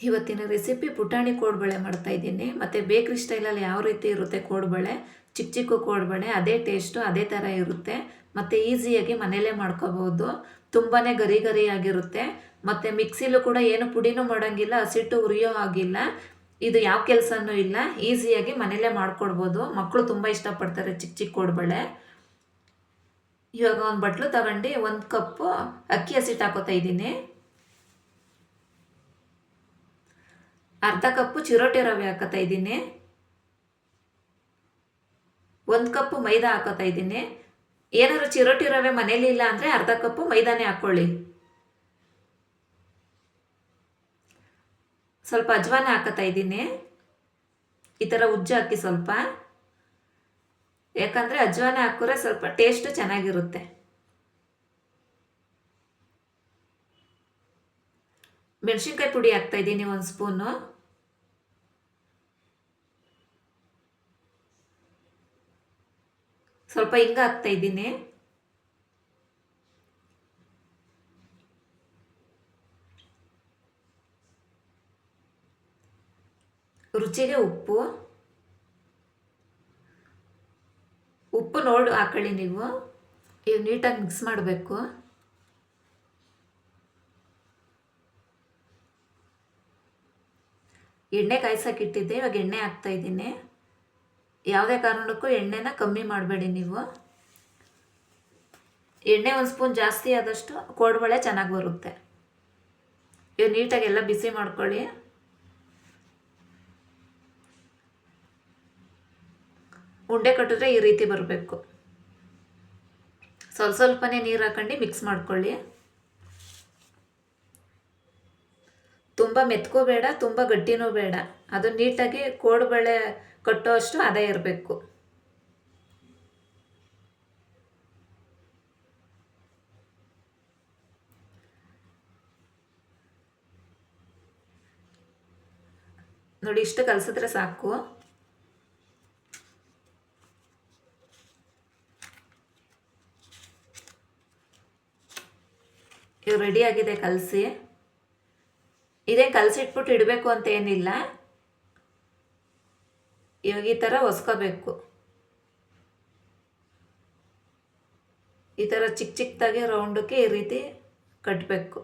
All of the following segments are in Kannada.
ಇವತ್ತಿನ ರೆಸಿಪಿ ಪುಟಾಣಿ ಕೋಡ್ಬಳೆ ಮಾಡ್ತಾ ಇದ್ದೀನಿ. ಮತ್ತು ಬೇಕ್ರಿ ಸ್ಟೈಲಲ್ಲಿ ಯಾವ ರೀತಿ ಇರುತ್ತೆ ಕೋಡ್ಬಳೆ? ಚಿಕ್ಕ ಚಿಕ್ಕ ಕೋಡ್ಬಳೆ, ಅದೇ ಟೇಸ್ಟು ಅದೇ ಥರ ಇರುತ್ತೆ. ಮತ್ತು ಈಸಿಯಾಗಿ ಮನೆಯಲ್ಲೇ ಮಾಡ್ಕೋಬೋದು ತುಂಬಾ ಗರಿ ಗರಿಯಾಗಿರುತ್ತೆ ಮತ್ತು ಮಿಕ್ಸಿಲೂ ಕೂಡ ಏನು ಪುಡಿನೂ ಮಾಡೋಂಗಿಲ್ಲ, ಹಸಿಟ್ಟು ಉರಿಯೋ ಆಗಿಲ್ಲ ಇದು ಯಾವ ಕೆಲಸನೂ ಇಲ್ಲ. ಈಸಿಯಾಗಿ ಮನೆಯಲ್ಲೇ ಮಾಡ್ಕೊಡ್ಬೋದು. ಮಕ್ಕಳು ತುಂಬ ಇಷ್ಟಪಡ್ತಾರೆ ಚಿಕ್ಕ ಚಿಕ್ಕ ಕೋಡ್ಬಳೆ. ಇವಾಗ ಒಂದು ಬಟ್ಲು ತಗೊಂಡು ಒಂದು ಕಪ್ಪು ಅಕ್ಕಿ ಹಸಿಟ್ಟು ಹಾಕೋತಾ ಇದ್ದೀನಿ. ಅರ್ಧ ಕಪ್ಪು ಚಿರೋಟಿ ರವೆ ಹಾಕೋತಾ ಇದ್ದೀನಿ. ಒಂದು ಕಪ್ಪು ಮೈದಾ ಹಾಕೋತಾ ಇದ್ದೀನಿ. ಏನಾದ್ರು ಚಿರೋಟಿ ರವೆ ಮನೇಲಿ ಇಲ್ಲ ಅಂದರೆ ಅರ್ಧ ಕಪ್ಪು ಮೈದಾನೇ ಹಾಕ್ಕೊಳ್ಳಿ ಸ್ವಲ್ಪ ಅಜ್ವಾನ ಹಾಕೋತಾ ಇದ್ದೀನಿ. ಈ ಥರ ಉಜ್ಜು ಹಾಕಿ ಸ್ವಲ್ಪ. ಯಾಕಂದರೆ ಅಜ್ವಾನ ಹಾಕಿದ್ರೆ ಸ್ವಲ್ಪ ಟೇಸ್ಟು ಚೆನ್ನಾಗಿರುತ್ತೆ. ಮೆಣಸಿನ್ಕಾಯಿ ಪುಡಿ ಹಾಕ್ತಾ ಇದ್ದೀನಿ ಒಂದು ಸ್ಪೂನು ಸ್ವಲ್ಪ ಹಿಂಗ ಹಾಕ್ತಾ ಇದ್ದೀನಿ. ರುಚಿಗೆ ಉಪ್ಪು. ಉಪ್ಪು ನೋಡಿ ಹಾಕೊಳ್ಳಿ ನೀವು. ಈಗ ನೀಟಾಗಿ ಮಿಕ್ಸ್ ಮಾಡಬೇಕು. ಎಣ್ಣೆ ಕಾಯ್ಸಕ್ಕೆ ಇಟ್ಟಿದ್ದೆ, ಇವಾಗ ಎಣ್ಣೆ ಹಾಕ್ತಾ ಇದ್ದೀನಿ. ಯಾವುದೇ ಕಾರಣಕ್ಕೂ ಎಣ್ಣೆನ ಕಮ್ಮಿ ಮಾಡಬೇಡಿ ನೀವು. ಎಣ್ಣೆ ಒಂದು ಸ್ಪೂನ್ ಜಾಸ್ತಿ ಆದಷ್ಟು ಕೋಡುಬಳೆ ಚೆನ್ನಾಗಿ ಬರುತ್ತೆ. ಇವಾಗ ನೀಟಾಗಿ ಎಲ್ಲ ಬಿಸಿ ಮಾಡ್ಕೊಳ್ಳಿ. ಉಂಡೆ ಕಟ್ಟಿದ್ರೆ ಈ ರೀತಿ ಬರಬೇಕು. ಸ್ವಲ್ಪ ಸ್ವಲ್ಪನೇ ನೀರು ಹಾಕೊಂಡು ಮಿಕ್ಸ್ ಮಾಡ್ಕೊಳ್ಳಿ. ತುಂಬ ಮೆತ್ಕೋ ಬೇಡ, ತುಂಬ ಗಟ್ಟಿನೂ ಬೇಡ. ಅದು ನೀಟಾಗಿ ಕೋಡುಬಳೆ ಕಟ್ಟೋ ಅಷ್ಟು ಅದೇ ಇರಬೇಕು. ನೋಡಿ, ಇಷ್ಟು ಕಲಸಿದ್ರೆ ಸಾಕು. ಇವು ರೆಡಿ ಆಗಿದೆ, ಕಲಸಿ. ಇದೇ ಕಲಸಿಟ್ಬಿಟ್ಟು ಇಡಬೇಕು ಅಂತ ಏನಿಲ್ಲ. ಇವಾಗ ಈ ಥರ ಒಸ್ಕೋಬೇಕು. ಈ ಥರ ಚಿಕ್ಕ ಚಿಕ್ಕದಾಗಿ ರೌಂಡಕ್ಕೆ ಈ ರೀತಿ ಕಟ್ಟಬೇಕು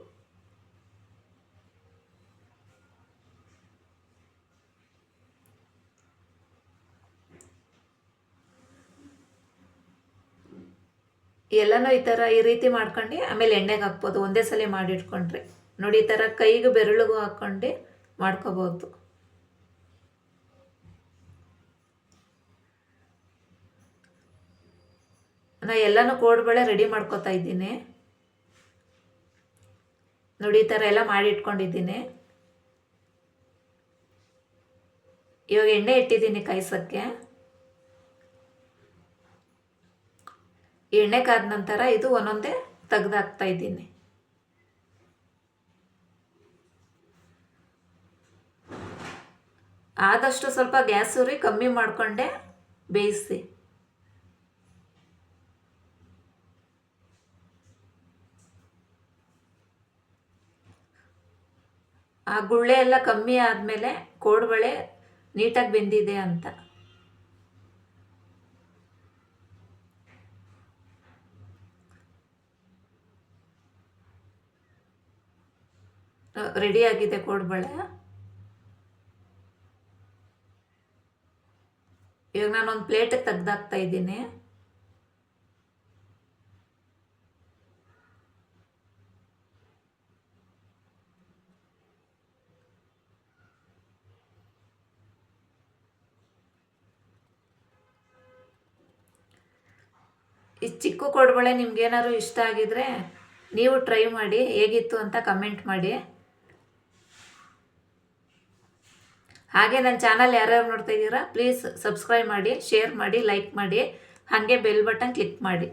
ಎಲ್ಲನೂ ಈ ಥರ ಈ ರೀತಿ ಮಾಡ್ಕೊಂಡು ಆಮೇಲೆ ಎಣ್ಣೆಗೆ ಹಾಕ್ಬೋದು. ಒಂದೇ ಸಲ ಮಾಡಿಟ್ಕೊಂಡ್ರೆ. ನೋಡಿ, ಈ ಥರ ಕೈಗೆ ಬೆರಳಿಗೂ ಹಾಕ್ಕೊಂಡು ಮಾಡ್ಕೋಬೋದು ನಾ ಎಲ್ಲನೂ ಕೋಡ್ಬಳೆ ರೆಡಿ ಮಾಡ್ಕೋತಾ ಇದ್ದೀನಿ. ನೋಡಿ, ಈ ಥರ ಎಲ್ಲ ಮಾಡಿ ಇಟ್ಕೊಂಡಿದ್ದೀನಿ. ಇವಾಗ ಎಣ್ಣೆ ಇಟ್ಟಿದ್ದೀನಿ ಕಾಯಿಸೋಕ್ಕೆ. ಎಣ್ಣೆ ಕಾದ ನಂತರ ಇದು ಒಂದೊಂದೇ ತೆಗೆದಾಕ್ತಾ ಇದ್ದೀನಿ. ಆದಷ್ಟು ಸ್ವಲ್ಪ ಗ್ಯಾಸ್ ಉರಿ ಕಮ್ಮಿ ಮಾಡಿಕೊಂಡೆ ಬೇಯಿಸಿ. ಆ ಗುಳ್ಳೆ ಎಲ್ಲ ಕಮ್ಮಿ ಆದಮೇಲೆ ಕೋಡುಬಳೆ ನೀಟಾಗಿ ಬೆಂದಿದೆ ಅಂತ. ರೆಡಿ ಆಗಿದೆ ಕೋಡ್ಬಳೆ. ಇವಾಗ ನಾನೊಂದು ಪ್ಲೇಟಿಗೆ ತೆಗ್ದಾಕ್ತಾ ಇದ್ದೀನಿ. ಈ ಚಿಕ್ಕ ಕೊಡ್ಬಳೆ ನಿಮ್ಗೇನಾದ್ರು ಇಷ್ಟ ಆಗಿದ್ರೆ ನೀವು ಟ್ರೈ ಮಾಡಿ, ಹೇಗಿತ್ತು ಅಂತ ಕಮೆಂಟ್ ಮಾಡಿ. ಹಾಗೆ ನನ್ನ ಚಾನಲ್ ಯಾರ್ಯಾರು ನೋಡ್ತಾ ಇದ್ದೀರಾ ಪ್ಲೀಸ್ ಸಬ್ಸ್ಕ್ರೈಬ್ ಮಾಡಿ ಶೇರ್ ಮಾಡಿ ಲೈಕ್ ಮಾಡಿ, ಹಾಗೆ ಬೆಲ್ ಬಟನ್ ಕ್ಲಿಕ್ ಮಾಡಿ.